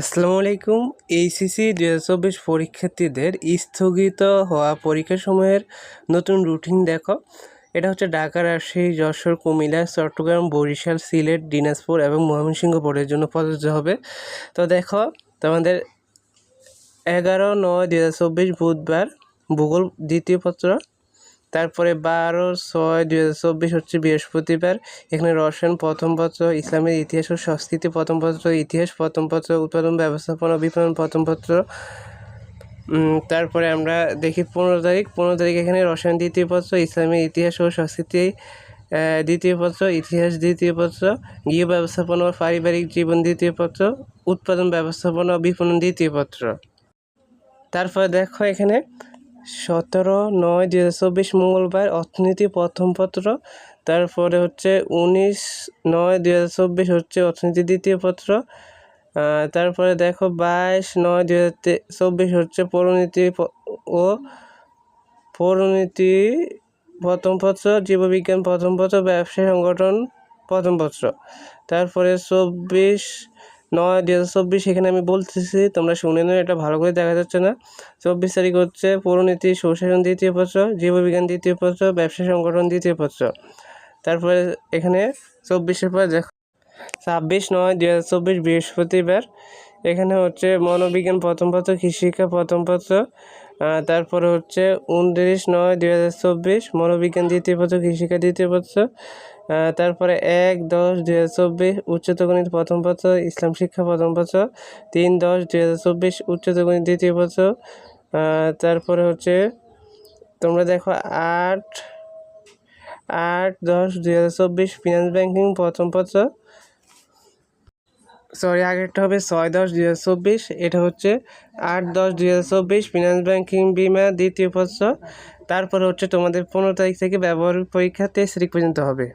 আসসালামু আলাইকুম। এইচএসসি দু হাজার চব্বিশ পরীক্ষার্থীদের স্থগিত হওয়া পরীক্ষা সময়ের নতুন রুটিন দেখো। এটা হচ্ছে ঢাকা রাজশাহী যশোর, কুমিল্লা, চট্টগ্রাম, বরিশাল, সিলেট, দিনাজপুর এবং ময়মনসিংহ বোর্ডের জন্য প্রযোজ্য হবে। তো দেখো, তোমাদের এগারো নয় দু হাজার চব্বিশ বুধবার ভূগোল দ্বিতীয় পত্র। তারপরে বারো ছয় দুই হাজার চব্বিশ হচ্ছে বৃহস্পতিবার। এখানে রসায়ন প্রথম পত্র, ইসলামের ইতিহাস ও সংস্কৃতি প্রথম পত্র, ইতিহাস প্রথম পত্র, উৎপাদন, ব্যবস্থাপনা বিপণন প্রথম পত্র। তারপরে আমরা দেখি পনেরো তারিখ। পনেরো তারিখ এখানে রসায়ন দ্বিতীয় পত্র, ইসলামের ইতিহাস ও সংস্কৃতি দ্বিতীয় পত্র, ইতিহাস দ্বিতীয় পত্র, গৃহ ব্যবস্থাপনা ও পারিবারিক জীবন দ্বিতীয় পত্র, উৎপাদন, ব্যবস্থাপনা ও বিপণন দ্বিতীয় পত্র। তারপরে দেখো এখানে সতেরো নয় দু হাজার চব্বিশ মঙ্গলবার অর্থনীতি প্রথম পত্র, তারপরে হচ্ছে উনিশ নয় দু হাজার চব্বিশ হচ্ছে অর্থনীতি দ্বিতীয় পত্র তারপরে দেখো বাইশ নয় দু হাজার চব্বিশ হচ্ছে পৌরনীতি ও পৌরনীতি প্রথম পত্র, জীববিজ্ঞান প্রথম পত্র, ব্যবসায় সংগঠন প্রথম পত্র, তারপরে চব্বিশ নয় দু হাজার চব্বিশ এখানে আমি বলতেছি, তোমরা শুনে নাও, এটা ভালো করে দেখা যাচ্ছে না। চব্বিশ তারিখ হচ্ছে পৌরনীতি সুশাসন দ্বিতীয় পত্র জীববিজ্ঞান দ্বিতীয় পত্র, ব্যবসা সংগঠন দ্বিতীয় পত্র। তারপরে এখানে চব্বিশের পর দেখো, ছাব্বিশ নয় দু হাজার চব্বিশ বৃহস্পতিবার। এখানে হচ্ছে মনোবিজ্ঞান প্রথম পত্র কৃষিকা প্রথম পত্র। তারপরে হচ্ছে উনত্রিশ নয় দু হাজার চব্বিশ, মনোবিজ্ঞান দ্বিতীয় পত্র কৃষিকা দ্বিতীয় পত্র। তারপরে এক দশ দুই হাজার চব্বিশ উচ্চতর গণিত প্রথম পত্র ইসলাম শিক্ষা প্রথম পত্র তিন দশ দুই হাজার চব্বিশ উচ্চতর গণিত দ্বিতীয় আহ, তারপরে হচ্ছে তোমরা দেখো আট আট দশ দুই হাজার চব্বিশ ফিনান্স ব্যাংকিং প্রথম পত্র সরি আগেরটা হবে ছয় দশ দুই হাজার চব্বিশ এটা হচ্ছে আট দশ দুই হাজার চব্বিশ ফিনান্স ব্যাংকিং বিমা দ্বিতীয় পত্র তারপরে হচ্ছে তোমাদের পনেরো তারিখ থেকে ব্যবহারিক পরীক্ষা তেইশ তারিখ পর্যন্ত হবে।